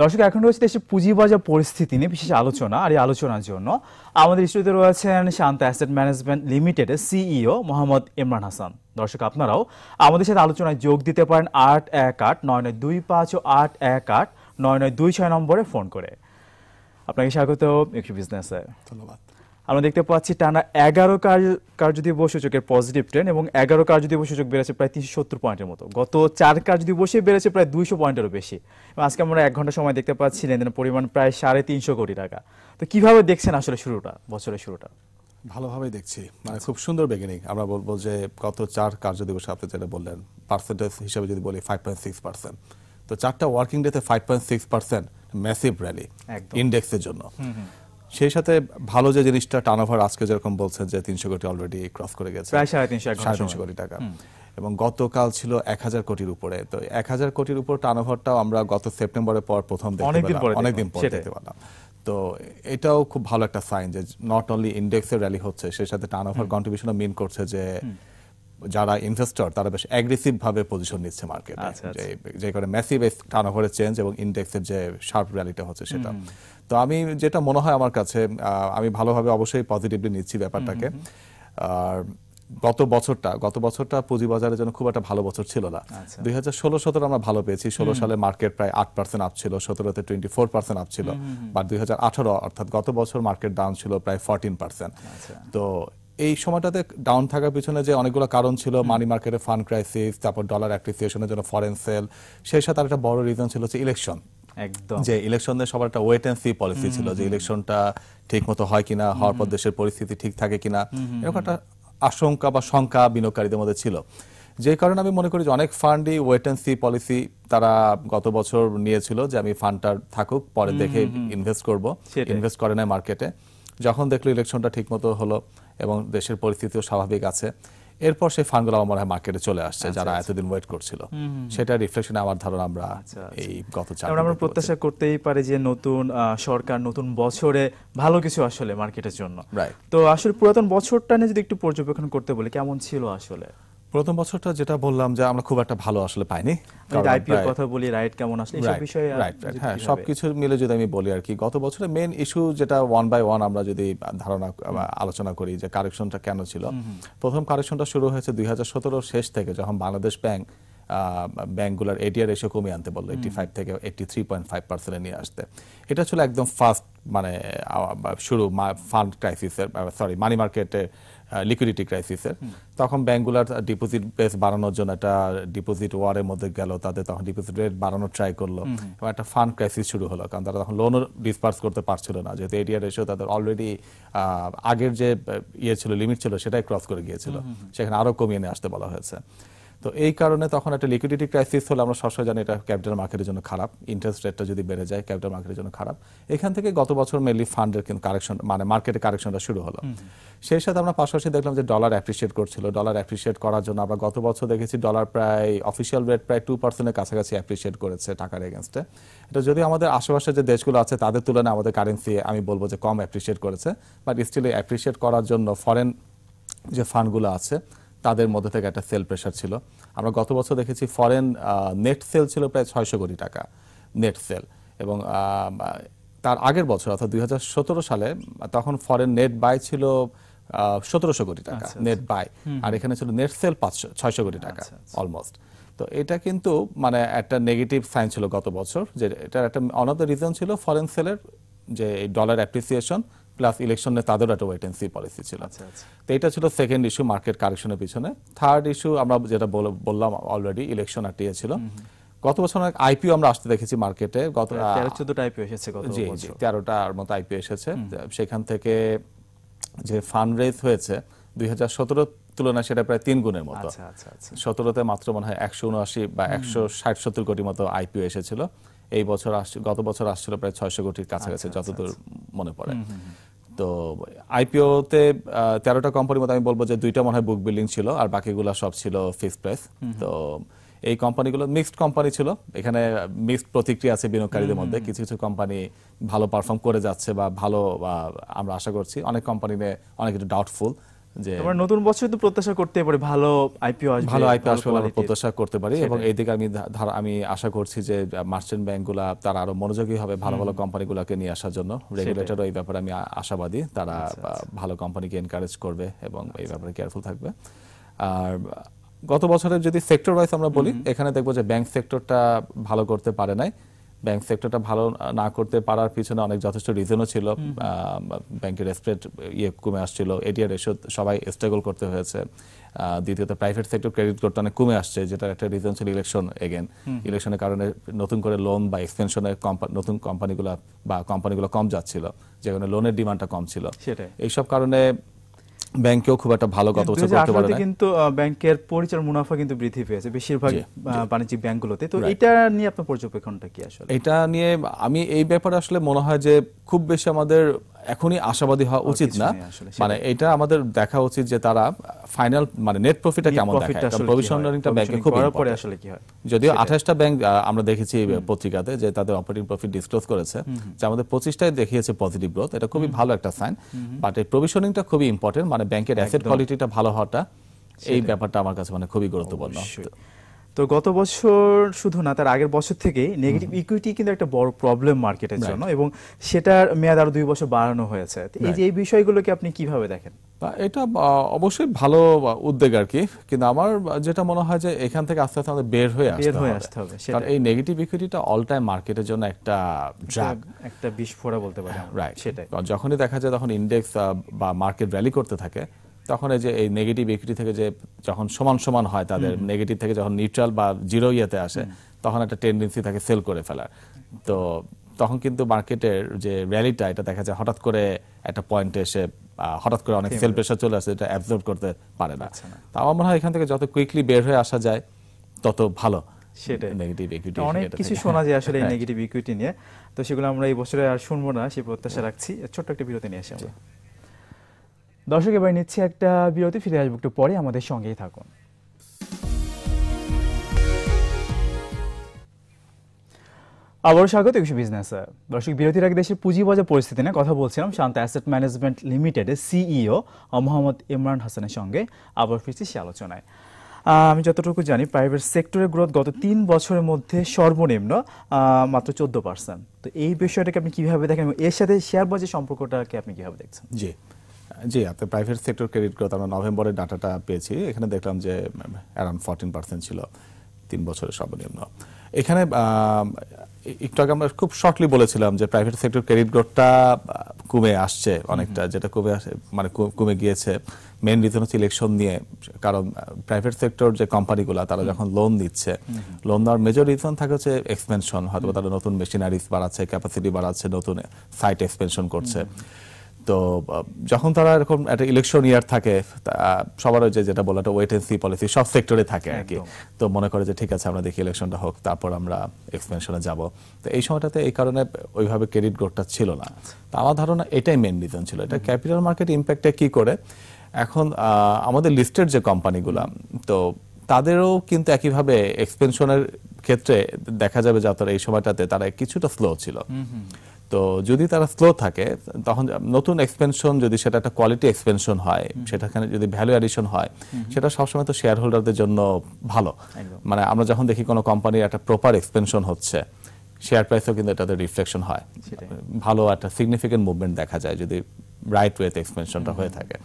দর্শক, এখন রয়েছে দেশের পুঁজিবাজার পরিস্থিতি নিয়ে বিশেষ আলোচনা আর এই আলোচনার জন্য আমাদের স্টুডিওতে রয়েছেন শান্ত অ্যাসেট ম্যানেজমেন্ট লিমিটেডের সিইও মোহাম্মদ ইমরান হাসান। দর্শক, আপনারাও আমাদের সাথে আলোচনায় যোগ দিতে পারেন আট এক আট, নয় নয় দুই পাঁচ ও আট এক আট, নয় নয় দুই ছয় নম্বরে ফোন করে। আপনাকে স্বাগত, একটু বিজনেসে ধন্যবাদ। আমরা দেখতে পাচ্ছি টানা এগারো কার্য দিবস সূচকের পজিটিভ ট্রেন্ড এবং এগারো কার্য দিবস সূচক বেড়েছে প্রায় তিনশো সত্তর পয়েন্টের মতো। গত চার কার্য দিবসে বেড়েছে প্রায় দুইশো পয়েন্টেরও বেশি। এবং আজকে আমরা এক ঘণ্টা সময় দেখতে পাচ্ছি লেনদেনের পরিমাণ প্রায় সাড়ে তিনশো কোটি টাকা। তো কীভাবে দেখছেন আসলে শুরুটা বছরের শুরুটা? ভালোভাবেই দেখছি। মানে খুব সুন্দর বিগিনিং আমরা বলব যে গত চার কার্য দিবসে আপনি যেটা বললেন পার্সেন্টেজ হিসাবে যদি বলি ফাইভ পয়েন্ট সিক্স পার্সেন্ট তো চারটা ওয়ার্কিং ডেতে five point six percent massive rally ইন্ডেক্সের জন্য। সেই সাথে ভালো যে জিনিসটা টার্নওভার আজকে যেরকম বলছেন যে তিনশো কোটি অলরেডি ক্রস করে গেছে প্রায় সাড়ে তিনশো সাড়ে তিনশো কোটি টাকা। এবং গতকাল ছিল এক হাজার কোটির উপরে। তো এক হাজার কোটির উপর টার্ন ওভারটাও আমরা গত সেপ্টেম্বরের পর প্রথম অনেকদিন পরে অনেকদিন পরে। দেখতে পেলাম। তো এটাও খুব ভালো একটা সাইন যে নট অনলি ইন্ডেক্সের র্যালি হচ্ছে সেই সাথে টার্ন ওভার কন্ট্রিবিউশনও মিন করছে যে যারা ইনভেস্টর তারা বেশ অ্যাগ্রেসিভ ভাবে পজিশন নিচ্ছে মার্কেটে আচ্ছা, আচ্ছা। যে করে ম্যাসিভ টার্নওভারের চেঞ্জ এবং ইন্ডেক্সের যে শার্প র্যালিটা হচ্ছে সেটা। তো আমি যেটা মনে হয় আমার কাছে আমি ভালোভাবে অবশ্যই পজিটিভলি নিচ্ছি ব্যাপারটাকে। আর গত বছরটা গত বছরটা পুঁজিবাজারের জন্য খুব একটা ভালো বছর ছিল না। আচ্ছা। দুই হাজার ষোলো সতেরো আমরা ভালো পেয়েছি। ষোলো সালে মার্কেট প্রায় আট পার্সেন্ট আপ ছিল সতেরোতে টোয়েন্টি ফোর পার্সেন্ট আপ ছিল বা দুই হাজার আঠারো অর্থাৎ গত বছর মার্কেট ডাউন ছিল প্রায় ফোরটিন পার্সেন্ট। তো এই সময়টাতে ডাউন থাকার পিছনে যে অনেকগুলো কারণ ছিল মানি মার্কেটে ফান্ড ক্রাইসিস তারপর ডলার অ্যাপ্রিসিয়েশনের জন্য ফরেন সেল সেই সাথে আরেকটা বড় রিজন ছিল হচ্ছে ইলেকশন একদম। যে ইলেকশনের সবার একটা ওয়েট অ্যান্ড সি পলিসি ছিল যে ইলেকশনটা ঠিক মতো হয় কিনা হওয়ার পর দেশের পরিস্থিতি ঠিক থাকে কিনা এরকম একটা আশঙ্কা বা শঙ্কা বিনিয়োগকারীদের মধ্যে ছিল। যে কারণে আমি মনে করি যে অনেক ফান্ডই ওয়েট অ্যান্ড সি পলিসি তারা গত বছর নিয়েছিল যে আমি ফান্ডটা থাকুক পরে দেখে ইনভেস্ট করব। ইনভেস্ট করে নেয় মার্কেটে যখন দেখল ইলেকশনটা ঠিক মতো হলো এবং দেশের পরিস্থিতিও স্বাভাবিক আছে। এরপর সেই ফান্ডগুলো আমার মনে হয় মার্কেটে চলে আসছে যারা এতদিন ওয়েট করছিল। সেটা রিফ্লেকশন আমার ধারণা আমরা আচ্ছা, এই গত চার আমরা। প্রত্যাশা করতেই পারি যে নতুন সরকার নতুন বছরে ভালো কিছু আসলে মার্কেটের জন্য. তো আসলে পুরাতন বছরটা নিয়ে যদি একটু পর্যবেক্ষণ করতে বলি কেমন ছিল আসলে? প্রথম বছরটা যেটা বললাম যে আমরা খুব একটা ভালো আসলে পাইনি। আইপিও কথা বলি রাইট কেমন আসলে এইসব বিষয়ে হ্যাঁ সবকিছু মিলে যদি আমি বলি আর কি গত বছরে মেন ইস্যু যেটা ওয়ান বাই ওয়ান আমরা যদি ধারণা আলোচনা করি যে কারেকশনটা কেন ছিল প্রথম কারেকশনটা শুরু হয়েছে দুই হাজার শেষ থেকে যখন বাংলাদেশ ব্যাংক ব্যাংকগুলোর এটিআর রেশিও কমিয়ে আনতে বলল এইটি ফাইভ থেকে এইটি থ্রি পয়েন্ট ফাইভ পার্সেন্টে নিয়ে আসতে। এটা ছিল একদম ফার্স্ট মানে শুরু ফান্ড ক্রাইসিসের সরি মানি মার্কেটের লিকুইডিটি ক্রাইসিসের তখন ব্যাংকগুলোর ডিপোজিট বেস বাড়ানোর জন্য একটা ডিপোজিট ওয়ারের মধ্যে গেল তাদের তখন ডিপোজিট রেট বাড়ানোর ট্রাই করল। এবং একটা ফান্ড ক্রাইসিস শুরু হলো কারণ তারা তখন লোনও ডিসপার্স করতে পারছিল না। যেহেতু এডিআর রেশিও তাদের অলরেডি আগের যে ইয়ে ছিল লিমিট ছিল সেটাই ক্রস করে গিয়েছিল। সেখানে আরও কমিয়ে নিয়ে আসতে বলা হয়েছে। তো এই কারণে তখন একটা লিকুইডিটি ক্রাইসিস হলে আমরা সবসময় জানি এটা ক্যাপিটাল মার্কেটের জন্য খারাপ ইন্টারেস্ট রেটটা যদি বেড়ে যায় ক্যাপিটাল মার্কেটের জন্য খারাপ। এখান থেকে গত বছর মেনলি ফান্ডের কিন্তু কারেকশন মানে মার্কেটে কারেকশনটা শুরু হলো। সেই সাথে আমরা পাশাপাশি দেখলাম যে ডলার অ্যাপ্রিসিয়েট করছিল। ডলার অ্যাপ্রিসিয়েট করার জন্য আমরা গত বছর দেখেছি ডলার প্রায় অফিসিয়াল রেট প্রায় টু পার্সেন্টের কাছাকাছি অ্যাপ্রিসিয়েট করেছে টাকার এগেনস্টে এটা যদি আমাদের আশেপাশে যে দেশগুলো আছে তাদের তুলনায় আমাদের কারেন্সি আমি বলব যে কম অ্যাপ্রিসিয়েট করেছে। বাট স্টিল অ্যাপ্রিসিয়েট করার জন্য ফরেন যে ফান্ডগুলো আছে তাদের মধ্যে থেকে একটা সেল প্রেশার ছিল। আমরা গত বছর দেখেছি ফরেন নেট সেল ছিল প্রায় ছয়শো কোটি টাকা নেট সেল এবং তার আগের বছর অর্থাৎ দুই সালে তখন ফরেন নেট বাই ছিল সতেরোশো কোটি টাকা নেট বাই আর এখানে ছিল নেট সেল পাঁচশো ছয়শো কোটি টাকা অলমোস্ট তো এটা কিন্তু মানে একটা নেগেটিভ সাইন ছিল গত বছর যে এটার একটা অন অফ দ্য রিজন ছিল ফরেন সেলের যে ডলার অ্যাপ্রিসিয়েশন প্লাস ইলেকশনে তাদেরও একটা ওয়েট অ্যান্ড সি পলিসি ছিল। আচ্ছা, আচ্ছা। তো এটা ছিল সেকেন্ড ইস্যু মার্কেট কারেকশনের পিছনে। থার্ড ইস্যু আমরা যেটা বললাম অলরেডি ইলেকশন একটা ইয়ে ছিল। গত বছর অনেক আইপিও আমরা আসতে দেখেছি মার্কেটে গত তেরো চোদ্দ টাইপে এসেছে জি জি তেরোটার মতো আইপিও এসেছে। সেখান থেকে যে ফান্ড রেজ হয়েছে দুই হাজার সতেরো তুলনায় সেটা প্রায় তিন গুণের মতো। আচ্ছা সতেরোতে মাত্র মনে হয় একশো উনআশি বা একশো ষাট সত্তর কোটি মতো আইপিও এসেছিল। এই বছর গত বছর আসছিল প্রায় ছয়শো কোটির কাছাকাছি যতদূর মনে পড়ে। তো আইপিওতে তেরোটা কোম্পানির মধ্যে আমি বলব যে দুইটা মনে হয় বুক বিল্ডিং ছিল আর বাকিগুলো সব ছিল ফিক্সড প্রাইস তো এই কোম্পানিগুলো মিক্সড কোম্পানি ছিল। এখানে মিক্সড প্রতিক্রিয়া আছে বিনিয়োগকারীদের মধ্যে। কিছু কিছু কোম্পানি ভালো পারফর্ম করে যাচ্ছে বা ভালো আমরা আশা করছি। অনেক কোম্পানি অনেক একটু ডাউটফুল যে তোমার নতুন বছর তো প্রত্যাশা করতে পারে ভালো আইপিও আসবে ভালো আইপি আসবে আমরা প্রত্যাশা করতে পারি এবং সেটাই। এইদিকে আমি আমি আশা করছি যে মার্চেন্ট ব্যাংকগুলা তারা আরও মনোযোগী হবে ভালো ভালো কোম্পানিগুলোকে নিয়ে আসার জন্য। রেগুলেটর এই ব্যাপারে আমি আশাবাদী। তারা আচ্ছা, ভালো কোম্পানিকে এনকারেজ করবে এবং এই ব্যাপারে কেয়ারফুল থাকবে। আর গত বছরের যদি সেক্টর ওয়াইজ আমরা বলি এখানে দেখব যে ব্যাংক সেক্টরটা ভালো করতে পারে নাই। ব্যাংক সেক্টরটা ভালো না করতে পারার পিছনে অনেক যথেষ্ট রিজনও ছিল। ব্যাংকের স্প্রেড ইয়ে কমে আসছিল এটিআর রেশো সবাই স্ট্রাগল করতে হয়েছে। দ্বিতীয়ত প্রাইভেট সেক্টর ক্রেডিট করতে অনেক কমে আসছে যেটা একটা রিজন ছিল ইলেকশন এগেন ইলেকশনের কারণে নতুন করে লোন বা এক্সপেনশনের নতুন কোম্পানিগুলো বা কোম্পানিগুলো কম যাচ্ছিল যে কারণে লোনের ডিমান্ডটা কম ছিল। এইসব কারণে ব্যাংকেও খুব একটা ভালো গত বছর করতে পারে 2018 তে না কিন্তু ব্যাংকের পরিচালন মুনাফা কিন্তু বৃদ্ধি পেয়েছে বেশিরভাগ বাণিজ্যিক ব্যাংকগুলোতে। তো এটা নিয়ে আপনার পর্যবেক্ষণটা কি আসলে? এটা নিয়ে আমি এই ব্যাপারে আসলে মনে হয় যে খুব বেশি আমাদের এখনই আশাবাদী হওয়া উচিত না। মানে এটা আমাদের দেখা উচিত যে তারা ফাইনাল মানে নেট প্রফিটটা কেমন দেখায়? কি হয়? ব্যাংকে খুব পরে আসলে কি হয়? যদিও সেটাই। আঠাশটা ব্যাংক আমরা দেখেছি পত্রিকাতে যে তাদের অপারেটিং প্রফিট ডিসক্লোজ করেছে। যে আমাদের পঁচিশটাই দেখিয়েছে পজিটিভ গ্রোথ এটা খুবই ভালো একটা সাইন বাট এই প্রভিশনিংটা খুবই ইম্পর্টেন্ট মানে ব্যাংকের অ্যাসেট কোয়ালিটিটা ভালো হওয়াটা এই ব্যাপারটা আমার কাছে মানে খুবই গুরুত্বপূর্ণ। তো গত বছর শুধু না তার আগের বছর থেকে নেগেটিভ ইকুইটি কিন্তু একটা বড় প্রবলেম মার্কেটের জন্য এবং সেটার মেয়াদ আরও দুই বছর বাড়ানো হয়েছে। এই যে এই বিষয়গুলোকে আপনি কীভাবে দেখেন? এটা অবশ্যই ভালো উদ্যোগ আর কি কিন্তু আমার যেটা মনে হয় যে এখান থেকে আস্তে আস্তে আমাদের বের হয়ে আসতে হয়ে হবে। আসতে হবে, কারণ এই নেগেটিভ ইকুইটিটা অল টাইম মার্কেটের জন্য একটা ড্রাগ একটা বিস্ফোরা বলতে পারি আমরা। রাইট সেটাই। কারণ যখনই দেখা যায় তখন ইন্ডেক্স বা মার্কেট র্যালি করতে থাকে তখন এই যে এই নেগেটিভ ইকুইটি থেকে যে যখন সমান সমান হয় তাদের নেগেটিভ থেকে যখন নিউট্রাল বা জিরো ইয়েতে আসে তখন একটা টেন্ডেন্সি থাকে সেল করে ফেলার। তো তখন কিন্তু মার্কেটের যে র্যালিটা এটা দেখা যায় হঠাৎ করে একটা পয়েন্টে এসে হঠাৎ করে অনেক সেল প্রেশার চলে আসে এটা অ্যাবজর্ব করতে পারে না। তা আমার মনে হয় এখান থেকে যত কুইকলি বের হয়ে আসা যায় তত ভালো সেটাই। নেগেটিভ ইকুইটি অনেক কিছু শোনা যায় আসলে এই নেগেটিভ ইকুইটি নিয়ে। তো সেগুলো আমরা এই বছরে আর শুনব না সেই প্রত্যাশা রাখছি। ছোট্ট একটা বিরতি নিয়ে আসি আমরা। দর্শক এবার নিচ্ছি একটা বিরতি ফিরে আসব একটু পরে আমাদের সঙ্গেই থাকুন। আবারও স্বাগত একুশে বিজনেস দর্শক, বিরতির আগে দেশের পুঁজিবাজার পরিস্থিতি নিয়ে কথা বলছিলাম শান্ত অ্যাসেট ম্যানেজমেন্ট লিমিটেডের সিইও মোহাম্মদ ইমরান হাসানের সঙ্গে। আবার ফিরছি সে আলোচনায়। আমি যতটুকু জানি প্রাইভেট সেক্টরের গ্রোথ গত তিন বছরের মধ্যে সর্বনিম্ন মাত্র চোদ্দ পার্সেন্ট তো এই বিষয়টাকে আপনি কীভাবে দেখেন এর সাথে শেয়ার বাজার সম্পর্কটাকে আপনি কীভাবে দেখছেন? জি। জি আপনি প্রাইভেট সেক্টর ক্রেডিট গ্রোথ আমরা নভেম্বরের ডাটাটা পেয়েছি। এখানে দেখলাম যে অ্যারাউন্ড ফোরটিন পার্সেন্ট ছিল তিন বছরের সর্বনিম্ন। এখানে একটু আগে আমরা খুব শর্টলি বলেছিলাম যে প্রাইভেট সেক্টর ক্রেডিট গ্রোথটা কমে আসছে অনেকটা যেটা কমে আসে মানে কমে গিয়েছে। মেন রিজন হচ্ছে ইলেকশন নিয়ে কারণ প্রাইভেট সেক্টর যে কোম্পানিগুলো তারা যখন লোন দিচ্ছে লোন দেওয়ার মেজর রিজন থাকে হচ্ছে এক্সপেনশন হয়তো তারা নতুন মেশিনারিজ বাড়াচ্ছে ক্যাপাসিটি বাড়াচ্ছে নতুন সাইট এক্সপেনশন করছে। তো যখন তারা এরকম একটা ইলেকশন ইয়ার থাকে সবার যে যেটা বলে ওয়েট এন্ড সি পলিসি সব সেক্টরে থাকে আর কি। তো মনে করে যে ঠিক আছে আমরা দেখি ইলেকশনটা হোক তারপর আমরা এক্সপেনশনে যাব। তো এই সময়টাতে এই কারণে ওইভাবে ক্রেডিট গ্রোথটা ছিল না। তো আমার ধারণা এটাই মেন রিজন ছিল। এটা ক্যাপিটাল মার্কেট ইম্প্যাক্টে কি করে? এখন আহ, আমাদের লিস্টেড যে কোম্পানিগুলো তো তাদেরও কিন্তু একইভাবে এক্সপেনশনের ক্ষেত্রে দেখা যাবে যে তারা এই সময়টাতে তারা কিছুটা স্লো ছিল। তো যদি তারা স্লো থাকে তখন নতুন এক্সপেনশন যদি সেটা একটা কোয়ালিটি এক্সপেনশন হয় সেটাখানে যদি ভ্যালু অ্যাডিশন হয় সেটা সবসময় তো শেয়ার হোল্ডারদের জন্য ভালো। মানে আমরা যখন দেখি কোনো কোম্পানির একটা প্রপার এক্সপেনশন হচ্ছে শেয়ার প্রাইসও কিন্তু এটাতে রিফ্লেকশন হয়। ভালো একটা সিগনিফিকেন্ট মুভমেন্ট দেখা যায় যদি রাইট ওয়েতে এক্সপেনশনটা হয়ে থাকে।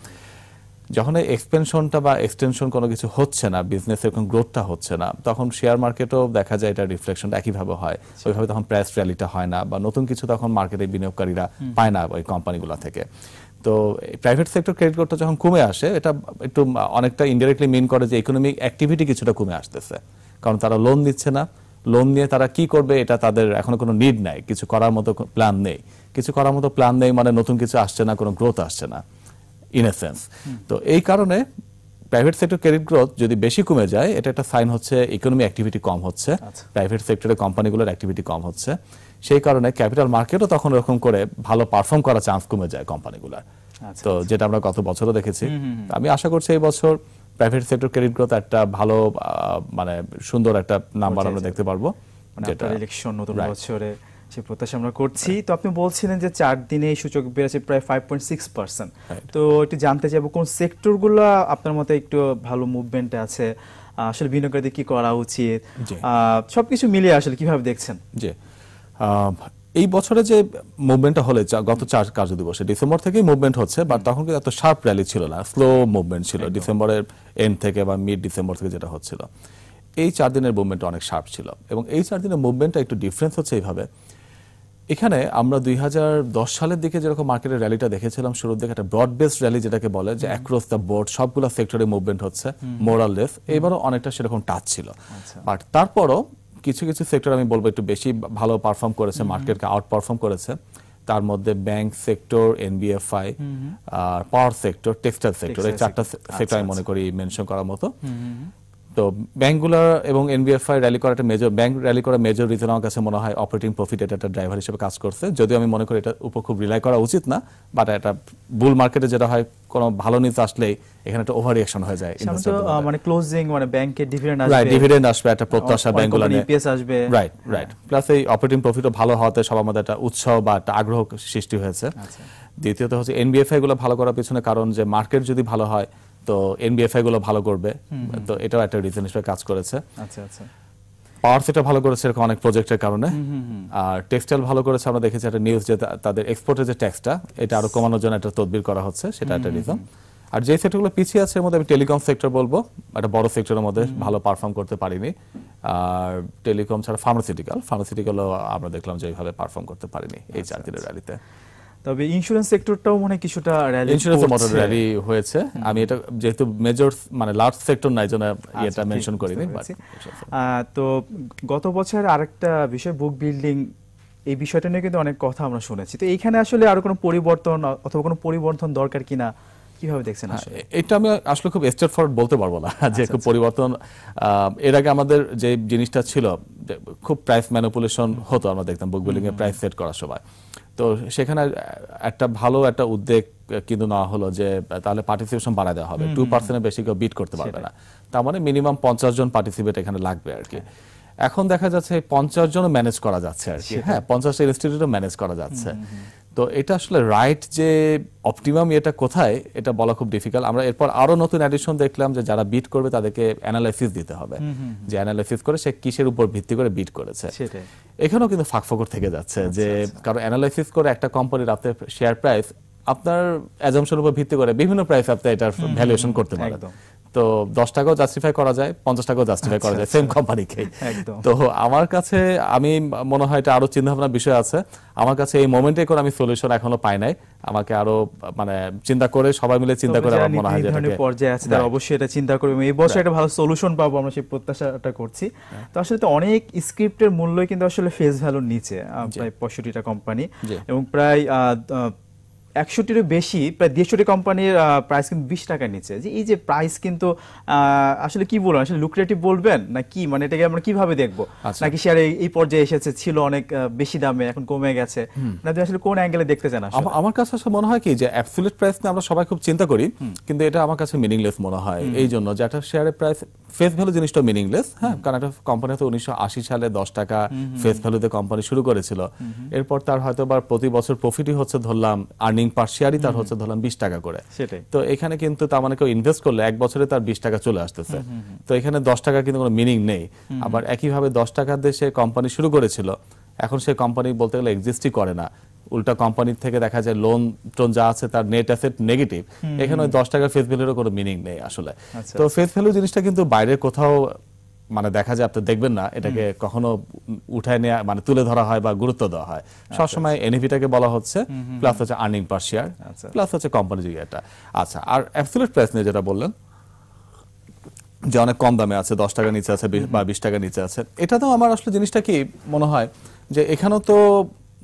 যখন এই এক্সপেনশনটা বা এক্সটেনশন কোনো কিছু হচ্ছে না বিজনেস এরকম গ্রোথটা হচ্ছে না তখন শেয়ার মার্কেটও দেখা যায় এটা রিফ্লেকশনটা একইভাবে হয়। ওইভাবে তখন প্রাইস র্যালিটা হয় না বা নতুন কিছু তখন মার্কেটে বিনিয়োগকারীরা পায় না ওই কোম্পানিগুলো থেকে। তো প্রাইভেট সেক্টর ক্রেডিট গ্রোথটা যখন কমে আসে এটা একটু অনেকটা ইনডাইরেক্টলি মিন করে যে ইকোনমিক অ্যাক্টিভিটি কিছুটা কমে আসতেছে। কারণ তারা লোন দিচ্ছে না। লোন নিয়ে তারা কি করবে এটা তাদের এখনও কোনো নিড নাই। কিছু করার মতো প্ল্যান নেই। কিছু করার মতো প্ল্যান নেই মানে নতুন কিছু আসছে না কোনো গ্রোথ আসছে না। ইন এ সেন্স তো এই কারণে প্রাইভেট সেক্টর ক্রেডিট গ্রোথ যদি বেশি কমে যায় এটা একটা সাইন হচ্ছে ইকোনমি অ্যাক্টিভিটি কম হচ্ছে আচ্ছা। প্রাইভেট সেক্টরে কোম্পানিগুলোর অ্যাক্টিভিটি কম হচ্ছে। সেই কারণে ক্যাপিটাল মার্কেটও তখন এরকম করে ভালো পারফর্ম করার চান্স কমে যায় কোম্পানিগুলোর আচ্ছা, তো যেটা আমরা গত বছরও দেখেছি। আমি আশা করছি এই বছর প্রাইভেট সেক্টর ক্রেডিট গ্রোথ একটা ভালো মানে সুন্দর একটা নাম্বার আমরা দেখতে পারব। মানে যেটা ইলেকশন নতুন বছরে সে প্রত্যাশা আমরা করছি। তো আপনি বলছিলেন যে চার দিনে এই সূচক বেড়েছে প্রায় ফাইভ পয়েন্ট সিক্স পার্সেন্ট তো একটু জানতে চাইব কোন সেক্টরগুলো আপনার মতে একটু ভালো মুভমেন্ট আছে? আসলে বিনিয়োগকারীদের কি করা উচিত? সবকিছু মিলিয়ে আসলে কীভাবে দেখছেন? জি। এই বছরে যে মুভমেন্টটা হলে গত চার কার্য দিবসে ডিসেম্বর থেকেই মুভমেন্ট হচ্ছে বাট তখন কিন্তু এত শার্প র্যালি ছিল না স্লো মুভমেন্ট ছিল ডিসেম্বরের এন্ড থেকে বা মিড ডিসেম্বর থেকে যেটা হচ্ছিল। এই চার দিনের মুভমেন্ট অনেক শার্প ছিল এবং এই চার দিনের মুভমেন্টটা একটু ডিফারেন্স হচ্ছে এইভাবে। এখানে আমরা দুই হাজার দশ সালের দিকে যেরকম মার্কেটের র্যালিটা দেখেছিলাম শুরুর দিকে একটা ব্রড বেস র্যালি যেটাকে বলে যে অ্যাক্রস দ্য বোর্ড সবগুলো সেক্টরে মুভমেন্ট হচ্ছে মোরাল লেস এবারও অনেকটা সেরকম টাচ ছিল। বাট তারপরও কিছু কিছু সেক্টর আমি বলব একটু বেশি ভালো পারফর্ম করেছে মার্কেটকে আউট পারফর্ম করেছে। তার মধ্যে ব্যাংক সেক্টর এনবিএফআই আর পাওয়ার সেক্টর টেক্সটাইল সেক্টর এই চারটা সেক্টর আমি আচ্ছা, মনে করি মেনশন করার মতো। তো ব্যাংকগুলো এবং এনবিএফআই র্যালি করা একটা মেজর ব্যাংক র্যালি করা মেজর রিজন আমার কাছে মনে হয় অপারেটিং প্রফিট এটা একটা ড্রাইভার হিসেবে কাজ করছে। যদিও আমি মনে করি এটা উপর খুব রিলাই করা উচিত না বাট এটা বুল মার্কেটে যেটা হয় কোনো ভালো নিউজ আসলেই এখানে একটা ওভার রিয়াকশন হয়ে যায় মানে ক্লোজিং মানে ব্যাংকের ডিভিডেন্ড আসবে রাইট ডিভিডেন্ড আসবে একটা প্রত্যাশা ব্যাংকগুলো EPS আসবে। রাইট রাইট প্লাস এই অপারেটিং প্রফিটও ভালো হওয়াতে সবার মধ্যে একটা উৎসাহ বা একটা আগ্রহ সৃষ্টি হয়েছে। আচ্ছা। দ্বিতীয়ত হচ্ছে এনবিএফআই গুলো ভালো করার পিছনে কারণ যে মার্কেট যদি ভালো হয় তো এনবিএফআই গুলো ভালো করবে। তো এটাও একটা রিজন হিসেবে কাজ করেছে। আচ্ছা আচ্ছা। পাওয়ার সেক্টর ভালো করেছে এরকম অনেক প্রজেক্টের কারণে। আর টেক্সটাইল ভালো করেছে আমরা দেখেছি একটা নিউজ যে তাদের এক্সপোর্টের যে ট্যাক্সটা এটা আরও কমানোর জন্য একটা তদবির করা হচ্ছে সেটা একটা রিজন আর যে সেক্টরগুলো পিছিয়ে আছে এর মধ্যে আমি টেলিকম সেক্টর বলব একটা বড় সেক্টরের মধ্যে ভালো পারফর্ম করতে পারিনি। আর টেলিকম ছাড়া ফার্মাসিউটিক্যাল ফার্মাসিউটিক্যালও আমরা দেখলাম যে এইভাবে পারফর্ম করতে পারিনি এই চার দিনের র্যালিতে তবে ইন্স্যুরেন্স সেক্টরটাও মনে হয় কিছুটা র্যালি ইন্স্যুরেন্স মোটর র্যালি হয়েছে। আমি এটা যেহেতু মেজর মানে লার্জ সেক্টর নাই জন্য আচ্ছা, মেনশন করিনি পেরেছি। আহ, তো গত বছর আরেকটা বিষয় বুক বিল্ডিং এই বিষয়টা নিয়ে কিন্তু অনেক কথা আমরা শুনেছি। তো এইখানে আসলে আরও কোনো পরিবর্তন অথবা কোনো পরিবর্তন দরকার কিনা কীভাবে দেখছেন আসলে? হ্যাঁ, এটা আমি আসলে খুব স্টেট ফরওয়ার্ড বলতে পারব না যে খুব পরিবর্তন এর আগে আমাদের যে জিনিসটা ছিল খুব প্রাইস ম্যানিপুলেশন হতো আমরা দেখতাম বুক বিল্ডিং এ প্রাইস সেট করার সময়। তো সেখানে একটা ভালো একটা উদ্যোগ কিন্তু নেওয়া হলো যে তাহলে পার্টিসিপেশন বাড়ায় দেওয়া হবে। টু পার্সেন্টের বেশি কেউ বিট করতে পারবে না। তার মানে মিনিমাম পঞ্চাশ জন পার্টিসিপেট এখানে লাগবে আর কি। এখন দেখা যাচ্ছে পঞ্চাশ জনও ম্যানেজ করা যাচ্ছে আর কি। হ্যাঁ পঞ্চাশটা ইনস্টিটিউটও ম্যানেজ করা যাচ্ছে। তো এটা আসলে রাইট যে অপটিমাম এটা কোথায় এটা বলা খুব ডিফিকাল্ট আমরা এরপর আরও নতুন অ্যাডিশন দেখলাম যে যারা বিট করবে তাদেরকে অ্যানালাইসিস দিতে হবে। যে অ্যানালাইসিস করে সে কিসের উপর ভিত্তি করে বিট করেছে। এখানেও কিন্তু ফাঁকফোকর থেকে যাচ্ছে যে কারণ অ্যানালাইসিস করে একটা কোম্পানির আপনার শেয়ার প্রাইস আপনার অ্যাজামশন উপর ভিত্তি করে বিভিন্ন প্রাইস আপনি এটার ভ্যালুয়েশন করতে পারেন। তো দশ টাকাও জাস্টিফাই করা যায় পঞ্চাশ টাকাও জাস্টিফাই করা যায় সেম কোম্পানিকে একদম। তো আমার কাছে আমি মনে হয় এটা আরও চিন্তা ভাবনার বিষয় আছে। আমার কাছে এই মোমেন্টে করে আমি সলিউশন এখনও পাই নাই। আমাকে আরও মানে চিন্তা করে সবাই মিলে চিন্তা করে আমার মনে হয় যে এটাকে- পর্যায়ে আছে তারা. অবশ্যই এটা চিন্তা করবে এই বছর একটা ভালো সলিউশন পাবো আমরা সেই প্রত্যাশাটা করছি। তো আসলে তো অনেক স্ক্রিপ্টের মূল্যই কিন্তু আসলে ফেস ভ্যালুর নিচে প্রায় পঁয়ষট্টিটা কোম্পানি এবং প্রায় একশোটিরও বেশি প্রায় দেড়শোটি কোম্পানির প্রাইস কিন্তু বিশ টাকার নিচে। যে এই যে প্রাইস কিন্তু আসলে কি বলবেন আসলে লুক্রেটিভ বলবেন না কি? মানে এটাকে আমরা কীভাবে দেখব? আচ্ছা। নাকি শেয়ার এই পর্যায়ে এসেছে ছিল অনেক বেশি দামে এখন কমে গেছে? না আসলে কোন অ্যাঙ্গেলে দেখতে চান আমার কাছে আসলে মনে হয় কি যে অ্যাবসলিউট প্রাইস নিয়ে আমরা সবাই খুব চিন্তা করি কিন্তু এটা আমার কাছে মিনিংলেস মনে হয়। এই জন্য যে একটা শেয়ারের প্রাইস ফেস ভ্যালু জিনিসটা মিনিংলেস হ্যাঁ? কারণ একটা কোম্পানি তো উনিশশো আশি সালে দশ টাকা ফেস ভ্যালুতে কোম্পানি শুরু করেছিল। এরপর তার হয়তো বা প্রতি বছর প্রফিটই হচ্ছে ধরলাম আর্নিং পার শেয়ারই তার হচ্ছে ধরলাম বিশ টাকা করে। তো এখানে কিন্তু তার মানে কেউ ইনভেস্ট করলে এক বছরে তার বিশ টাকা চলে আসতেছে। তো এখানে দশ টাকা কিন্তু কোনো মিনিং নেই। আবার একইভাবে দশ টাকার দেশে কোম্পানি শুরু করেছিল এখন সেই কোম্পানি বলতে গেলে এক্সিস্টই করে না। উল্টা কোম্পানির থেকে দেখা যায় লোন টোন যা আছে তার নেট অ্যাসেট নেগেটিভ এখানে ওই দশ টাকার ফেস ভ্যালুরও কোনো মিনিং নেই আসলে। আচ্ছা। তো ফেস ভ্যালু জিনিসটা কিন্তু বাইরে কোথাও মানে দেখা যায় আপনি দেখবেন না এটাকে কখনো উঠায় নেওয়া মানে তুলে ধরা হয় বা গুরুত্ব দেওয়া হয়। সবসময় এনএভিটাকে বলা হচ্ছে প্লাস হচ্ছে আর্নিং পার শেয়ার আচ্ছা। প্লাস হচ্ছে কোম্পানি এটা। আচ্ছা আর অ্যাবসলিউট প্রাইস নিয়ে যেটা বললেন যে অনেক কম দামে আছে দশ টাকা নিচে আছে বা বিশ টাকা নিচে আছে। এটা তো আমার আসলে জিনিসটা কি মনে হয় যে এখানেও তো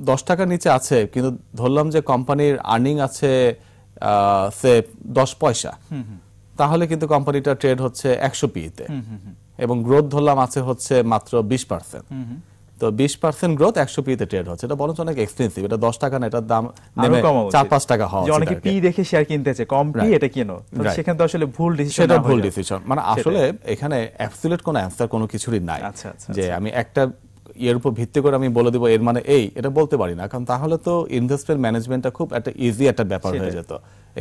দশ টাকার নিচে আছে কিন্তু ধরলাম যে কোম্পানির আর্নিং আছে সে দশ পয়সা। তাহলে কিন্তু কোম্পানিটা ট্রেড হচ্ছে একশো পিতে এবং গ্রোথ ধরলাম আছে হচ্ছে মাত্র বিশ পার্সেন্ট তো বিশ পার্সেন্ট গ্রোথ একশো পিতে ট্রেড হচ্ছে। এটা বরঞ্চ অনেক এক্সপেন্সিভ এটা দশ টাকা না এটার দাম নেমে। চার পাঁচ টাকা হয় অনেকে। পি দেখে শেয়ার কিনতেছে কম পি এটা কেনো? সেখানে তো আসলে ভুল ডিসিশন সেটা ভুল ডিসিশন মানে আসলে এখানে অ্যাবসলিউট কোনো অ্যান্সার কোনো কিছুরই নাই। আচ্ছা, আচ্ছা, যে আমি একটা এর উপর ভিত্তি করে আমি বলে দেবো এর মানে এই এটা বলতে পারি না। কারণ তাহলে তো ইনভেস্টমেন্ট ম্যানেজমেন্টটা খুব একটা ইজি একটা ব্যাপার হয়ে যেত।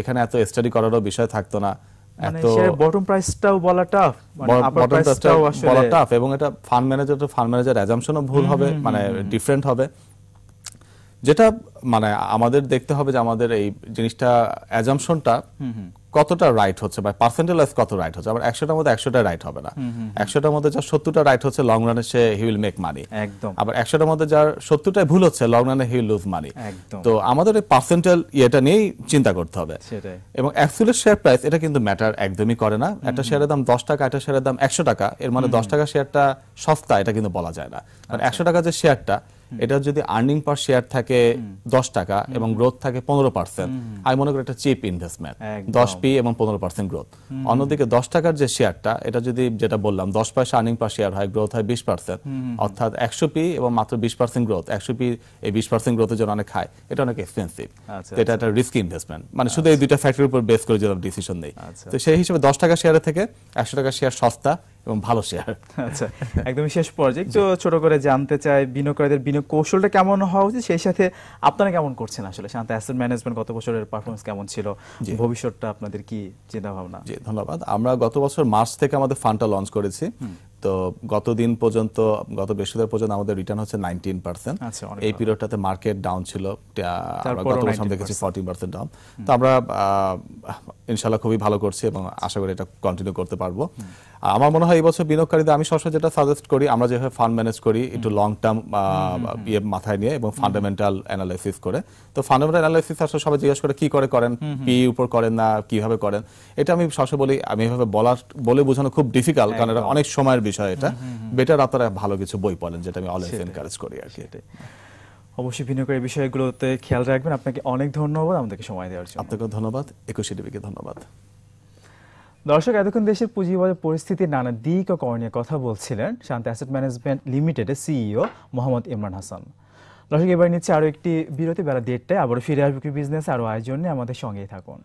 এখানে এত স্টাডি করারও বিষয় থাকতো না। মানে এত শেয়ার বটম প্রাইসটাও বলা টাফ মানে বটম প্রাইসটাও বলা টাফ এবং এটা ফান্ড ম্যানেজার তো ফান্ড ম্যানেজার অ্যাজাম্পশনও ভুল হবে মানে ডিফারেন্ট হবে। যেটা মানে আমাদের দেখতে হবে যে আমাদের এই জিনিসটা অ্যাজাম্পশনটা কতটা রাইট হচ্ছে বা পার্সেন্টেজ কত রাইট হচ্ছে? আবার একশোটার মধ্যে একশোটা রাইট হবে না। একশোটার মধ্যে যার সত্তরটা রাইট হচ্ছে লং রানে সে হি উইল মেক মানি একদম। আবার একশোটার মধ্যে যার সত্তরটাই ভুল হচ্ছে লং রানে হি উইল লুজ মানি একদম। তো আমাদের এই পার্সেন্টেল ইয়েটা নিয়েই চিন্তা করতে হবে। সেটাই। এবং অ্যাকচুয়ালি শেয়ার প্রাইস এটা কিন্তু ম্যাটার একদমই করে না। একটা শেয়ারের দাম দশ টাকা একটা শেয়ারের দাম একশো টাকা এর মানে দশ টাকা শেয়ারটা সস্তা এটা কিন্তু বলা যায় না। কারণ একশো টাকা যে শেয়ারটা এটা যদি আর্নিং পার শেয়ার থাকে দশ টাকা এবং গ্রোথ থাকে পনেরো পার্সেন্ট আমি মনে করি এটা চিপ ইনভেস্টমেন্ট। দশ পি এবং পনেরো পার্সেন্ট গ্রোথ অন্যদিকে দশ টাকার যে শেয়ারটা এটা যদি যেটা বললাম দশ পয়সা আর্নিং পার শেয়ার হয় গ্রোথ হয় বিশ পার্সেন্ট অর্থাৎ একশো পি এবং মাত্র বিশ পার্সেন্ট গ্রোথ একশো পি এই বিশ পার্সেন্ট গ্রোথের জন্য অনেক খায় এটা অনেক এক্সপেন্সিভ আচ্ছা, এটা একটা রিস্কি ইনভেস্টমেন্ট মানে শুধু এই দুইটা ফ্যাক্টরির উপর বেস করে যদি ডিসিশন নেই। আচ্ছা। তো সেই হিসেবে দশ টাকা শেয়ারের থেকে একশো টাকা শেয়ার সস্তা। এবং ভালো শেয়ার আচ্ছা একদমই শেষ পর্যায়ে। একটু ছোট করে জানতে চাই বিনিয়োগকারীদের বিনিয়োগ কৌশলটা কেমন হওয়া উচিত? সেই সাথে আপনারা কেমন করছেন আসলে? শান্ত অ্যাসেট ম্যানেজমেন্ট গত বছরের পারফরমেন্স কেমন ছিল? ভবিষ্যৎটা আপনাদের কি চিন্তা ভাবনা? জি ধন্যবাদ। আমরা গত বছর মার্চ থেকে আমাদের ফান্ডটা লঞ্চ করেছি। তো গত দিন পর্যন্ত গত বৃহস্পতিবার পর্যন্ত আমাদের রিটার্ন হচ্ছে নাইনটিন পার্সেন্ট আচ্ছা, এই পিরিয়ডটাতে মার্কেট ডাউন ছিল গত বছর দেখেছি ফর্টিন পার্সেন্ট ডাউন তো আমরা ইনশাল্লাহ খুবই ভালো করছি এবং আশা করি এটা কন্টিনিউ করতে পারব। আমার মনে হয় এই বছর বিনিয়োগকারীদের আমি সবসময় যেটা সাজেস্ট করি আমরা যেভাবে ফান্ড ম্যানেজ করি একটু লং টার্ম ইয়ে মাথায় নিয়ে এবং ফান্ডামেন্টাল অ্যানালাইসিস করে। তো ফান্ডামেন্টাল অ্যানালাইসিস আসলে সবাই জিজ্ঞেস করে কি করে করেন? পি উপর করেন না? কীভাবে করেন? এটা আমি সবসময় বলি আমি এভাবে বলার বলে বোঝানো খুব ডিফিকাল্ট কারণ এটা অনেক সময়ের বিষয় এটা। বেটার আপনারা ভালো কিছু বই পড়েন যেটা আমি অলওয়েজ এনকারেজ করি আর কি অবশ্যই বিনিয়োগের বিষয়গুলোতে খেয়াল রাখবেন। আপনাকে অনেক ধন্যবাদ। আমাদেরকে সময় দেওয়ার জন্য। আপনাকেও ধন্যবাদ। একুশে টিভিকে ধন্যবাদ। দর্শক, এতক্ষণ দেশের পুঁজিবাজার পরিস্থিতির নানা দিক ও করণীয় কথা বলছিলেন শান্তি অ্যাসেট ম্যানেজমেন্ট লিমিটেডের সিইও মোহাম্মদ ইমরান হাসান। দর্শক, এবার নিচ্ছে আরও একটি বিরতি বেলা দেড়টায় আবারও ফিরে আসবে বিজনেস আরও আয়োজনে আমাদের সঙ্গেই থাকুন।